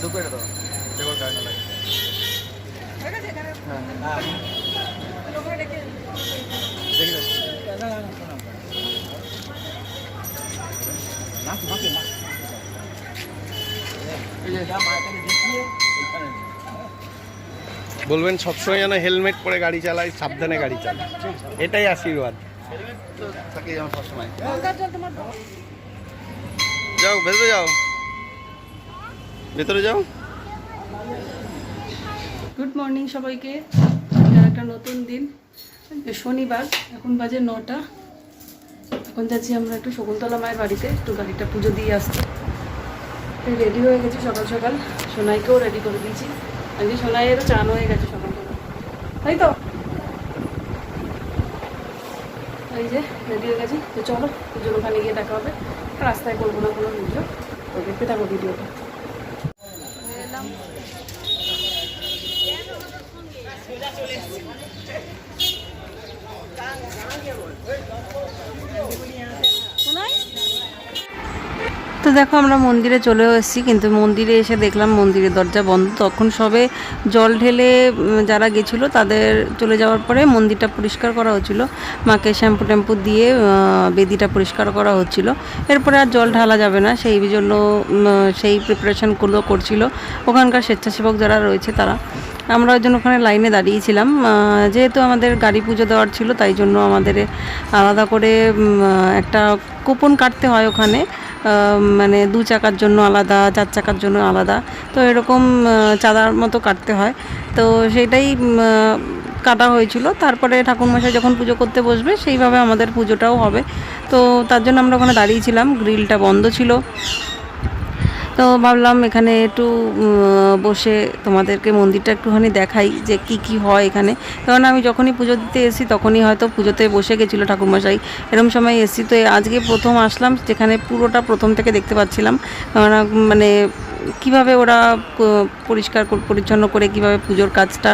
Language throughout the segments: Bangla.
দুপুরে তো দেখো না লাগে হ্যাঁ দেখি যাচ্ছি বলবেন, সবসময় যেন হেলমেট পরে গাড়ি চালাই সাবধানে গাড়ি চালায়। এটাই আশীর্বাদ। যাও, ভেতরে যাও। ভেতরে যাও। গুড মর্নিং সবাইকে। একটা নতুন দিন। শনিবার, এখন বাজে নটা। এখন যাচ্ছি আমরা একটু শকুন্তলা মায়ের বাড়িতে, একটু গাড়িটা পুজো দিয়ে আসতে। রেডি হয়ে গেছি সকাল সকাল? সোনাইকেও রেডি করে দিয়েছি। আজকে সোনাইয়েরও চান হয়ে গেছে সকাল সকাল। তাই তো? এই যে রেডি হয়ে গেছি। তো চলো, পুজোর ওখানে গিয়ে দেখা হবে। রাস্তায় করব না কোনো ভিডিও তো দেখতে থাকো ভিডিওটা। তো দেখো আমরা মন্দিরে চলেও এসেছি, কিন্তু মন্দিরে এসে দেখলাম মন্দিরের দরজা বন্ধ। তখন সবে জল ঢেলে যারা গেছিল তাদের চলে যাওয়ার পরে মন্দিরটা পরিষ্কার করা হচ্ছিল। মাকে শ্যাম্পু ট্যাম্পু দিয়ে বেদিটা পরিষ্কার করা হচ্ছিল। এরপরে আর জল ঢালা যাবে না, সেই জন্য সেই প্রিপারেশনগুলো করছিল ওখানকার স্বেচ্ছাসেবক যারা রয়েছে তারা। আমরা ওই জন্য ওখানে লাইনে দাঁড়িয়েছিলাম যেহেতু আমাদের গাড়ি পুজো দেওয়ার ছিল, তাই জন্য আমাদের আলাদা করে একটা কুপন কাটতে হয় ওখানে। মানে দু চাকার জন্য আলাদা, চার চাকার জন্য আলাদা। তো এরকম চাঁদার মতো কাটতে হয়। তো সেটাই কাটা হয়েছিল। তারপরে ঠাকুরমশাই যখন পুজো করতে বসবে, সেইভাবে আমাদের পুজোটাও হবে। তো তার জন্য আমরা ওখানে দাঁড়িয়েছিলাম গ্রিলটা বন্ধ ছিল। তো ভাবলাম এখানে একটু বসে তোমাদেরকে মন্দিরটা একটুখানি দেখাই যে কি কি হয় এখানে। কারণ আমি যখনই পুজো দিতে এসেছি তখনই হয়তো পুজোতে বসে গেছিল ঠাকুরমশাই। এরকম সময় এসেছি তো আজকে প্রথম আসলাম যেখানে পুরোটা প্রথম থেকে দেখতে পাচ্ছিলাম। কারণ, মানে কীভাবে ওরা পরিষ্কার পরিচ্ছন্ন করে কীভাবে পুজোর কাজটা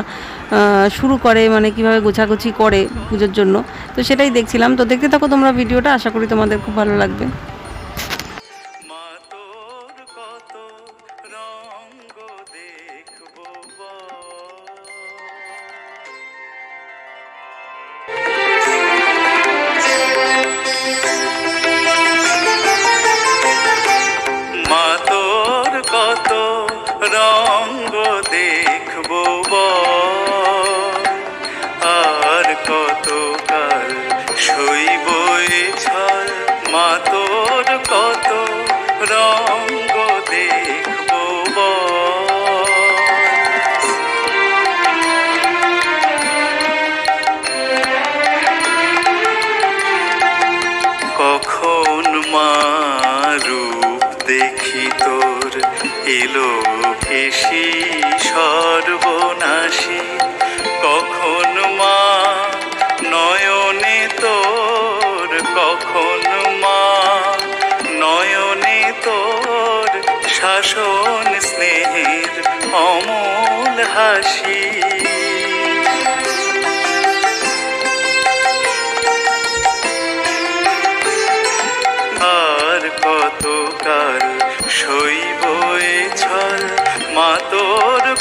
শুরু করে মানে কীভাবে গোছাগুছি করে পুজোর জন্য তো সেটাই দেখছিলাম। তো দেখতে থাকো তোমরা ভিডিওটা আশা করি তোমাদের খুব ভালো লাগবে। কেশি সর্বনাশী কখন মা নয়নে তোর কখন মা নয়নে তোর শাসন স্নেহের অমল হাসি।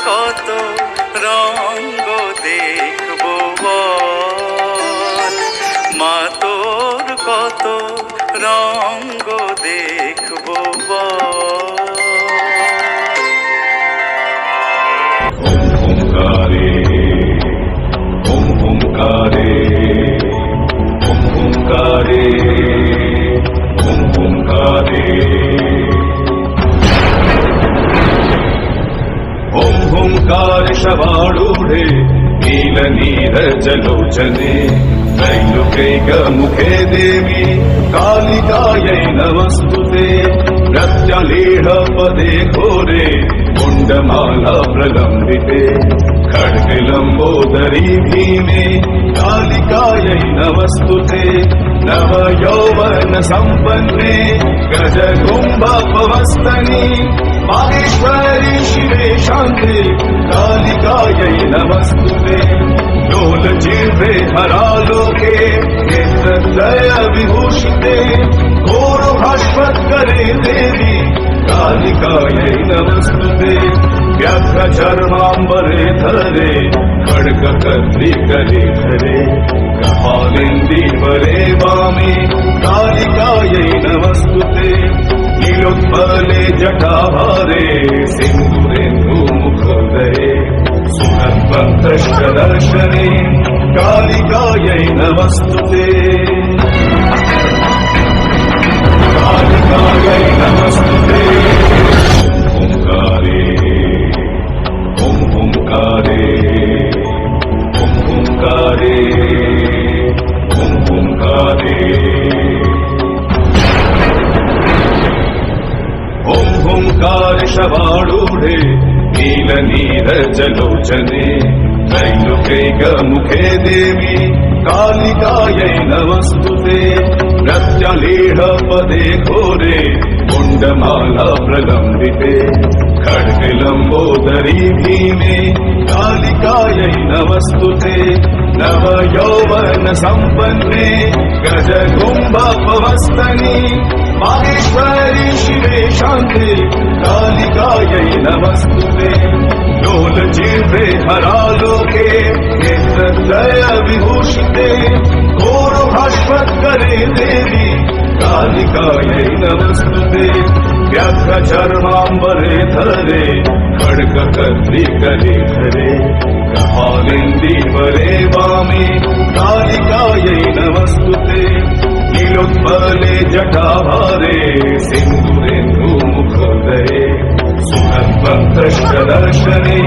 কত রঙ্গ দেখব মা তোর কত রঙ্গ দেখব नीलनीरजलोचने त्रैलोकैकमुखे देवी कालिकायै नमस्तुते प्रत्यलीढपदे घोरे कुण्ड कुण्डमाला प्रलम्बिते खड्गलम्बोदरी भीमे कालिकायै नमस्तुते नव यौवन सम्पन्ने गजकुम्भपवस्तनि माहेश्वरी शिवे शान्ते कालिकायै न वस्तुते हरा लोके दया विभूषिते। देवी कालिकायै न वस्तुते व्यचर्माम्बरे धरे कडक धरे। कपालिन्दीवरे वामे कालिकायै नवस्तुते नीलोत्पले जटाभारे सिन्दुरेन्दुमुखोदये सुखद्वन्तश्च दर्शने कालिकायै नमस्तुते कालिकायै नमस्तुते ओङ्कार शवाडूढे नीलनीरजलोचने त्रैलोकैकमुखे देवी कालिकायै नमस्तुते प्रत्यलीढपदे घोरे कुण्डमाला प्रलम्बिते खड्गलम्बोदरी भीमे कालिकायै नमस्तुते नव यौवन संपन्ने गज कुंभपवस्तनी मागेश्वरी शिवे शांते कालिकायै नमस्तुते डोल चिंते हरालोके नेत्रत्रय विभूषिते घोर भाष्वत्करे देवी कालिकायै नमस्तुते व्याघ्र चर्मांबरे धरे खडक कत्री करे धरे। कपालिन्दीवरे वामे कालिकायै नमस्तुते नीलोत्पले जटाभारे सिन्दुरेन्दुमुखोदये सुखद्वन्तश्च दर्शने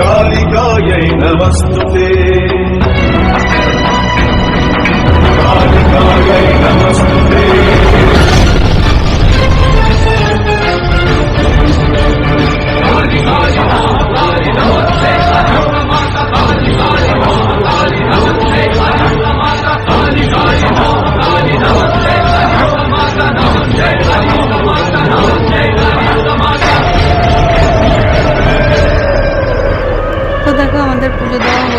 कालिकायै नमस्तुते कालिकायै नमस्तुते তো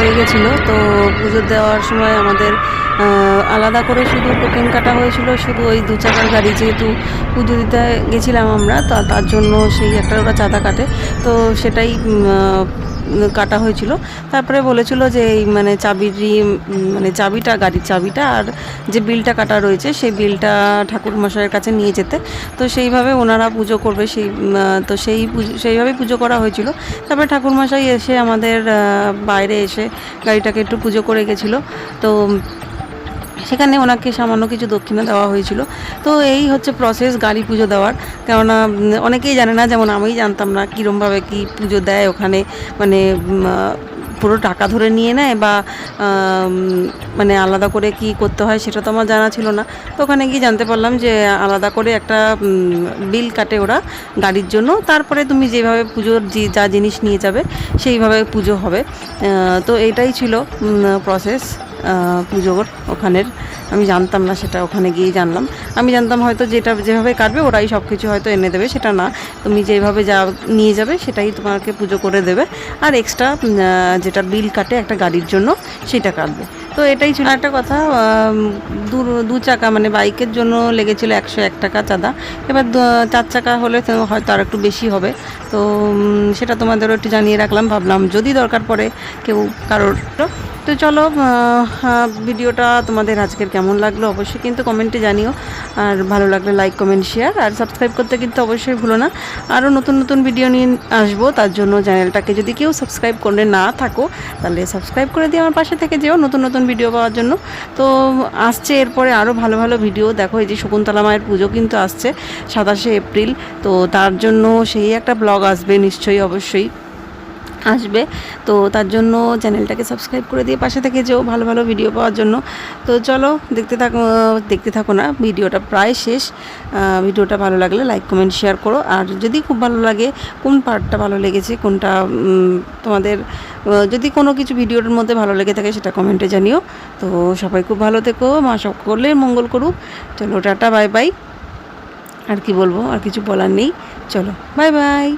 হয়ে গেছিল। তো পুজো দেওয়ার সময় আমাদের আলাদা করে শুধু টোকেন কাটা হয়েছিল। শুধু ওই দু চাকার গাড়ি যেহেতু পুজো দিতে গেছিলাম আমরা, তা, তার জন্য সেই একটা ওরা চাঁদা কাটে। তো সেটাই কাটা হয়েছিল। তারপরে বলেছিল যে এই মানে চাবির মানে চাবিটা, গাড়ির চাবিটা আর যে বিলটা কাটা রয়েছে সেই বিলটা ঠাকুর মশাইয়ের কাছে নিয়ে যেতে। তো সেইভাবে ওনারা পুজো করবে, সেই তো সেই সেইভাবেই পুজো করা হয়েছিল। তারপরে ঠাকুর মশাই এসে আমাদের বাইরে এসে গাড়িটাকে একটু পুজো করে গেছিল। তো সেখানে ওনাকে সামান্য কিছু দক্ষিণা দেওয়া হয়েছিল। তো এই হচ্ছে প্রসেস গাড়ি পুজো দেওয়ার। কেননা অনেকেই জানে না, যেমন আমি জানতাম না কীরমভাবে কী পুজো দেয় ওখানে। মানে পুরো টাকা ধরে নিয়ে নেয় বা মানে আলাদা করে কি করতে হয় সেটা তো আমার জানা ছিল না। তো ওখানে গিয়ে জানতে পারলাম যে আলাদা করে একটা বিল কাটে ওরা গাড়ির জন্য। তারপরে তুমি যেভাবে পুজোর যে, যা জিনিস নিয়ে যাবে সেইভাবে পুজো হবে। তো এটাই ছিল প্রসেস পুজোর ওখানের। আমি জানতাম না সেটা ওখানে গিয়েই জানলাম। আমি জানতাম হয়তো যেটা যেভাবে কাটবে ওরাই সব কিছু হয়তো এনে দেবে, সেটা না। তুমি যেভাবে যা নিয়ে যাবে সেটাই তোমাকে পুজো করে দেবে। আর এক্সট্রা যেটা বিল কাটে একটা গাড়ির জন্য, সেটা কাটবে। তো এটাই ছিল। একটা কথা দু চাকা মানে বাইকের জন্য লেগেছিল একশো এক টাকা চাঁদা। এবার চার চাকা হলে হয়তো আর একটু বেশি হবে। তো সেটা তোমাদেরও একটু জানিয়ে রাখলাম, ভাবলাম যদি দরকার পড়ে কেউ কারোর। তো চলো ভিডিওটা তোমাদের আজকের কেমন লাগল অবশ্যই কিন্তু কমেন্টে জানিও। আর ভালো লাগলে লাইক, কমেন্ট শেয়ার আর সাবস্ক্রাইব করতে কিন্তু অবশ্যই ভুলো না। আরও নতুন নতুন ভিডিও নিয়ে আসব, তার জন্য চ্যানেলটাকে যদি কেউ সাবস্ক্রাইব করে না থাকো, তাহলে সাবস্ক্রাইব করে দিয়ে আমার পাশে থেকে যেও। নতুন নতুন ভিডিও পাওয়ার জন্য। তো আসছে এরপরে আরও ভালো ভালো ভিডিও দেখো এই যে শকুন্তলা মায়ের পুজো কিন্তু আসছে সাতাশে এপ্রিল। তো তার জন্য সেই একটা ব্লগ আসবে নিশ্চয়ই, অবশ্যই। আসবে। তো তার জন্য চ্যানেলটাকে সাবস্ক্রাইব করে দিয়ে পাশে থেকে যেও ভালো ভালো ভিডিও পাওয়ার জন্য। তো চলো, দেখতে থাকো দেখতে থাকো না, ভিডিওটা প্রায় শেষ। ভিডিওটা ভালো লাগলে লাইক, কমেন্ট, শেয়ার করো। আর যদি খুব ভালো লাগে, কোন পার্টটা ভালো লেগেছে, কোনটা তোমাদের যদি কোনো কিছু ভিডিওর মধ্যে ভালো লেগে থাকে সেটা কমেন্টে জানিও। তো সবাই খুব ভালো থেকো, মা সকলের মঙ্গল করুক। চলো, টাটা, বাই বাই। আর কি বলব, আর কিছু বলার নেই। চলো, বাই বাই।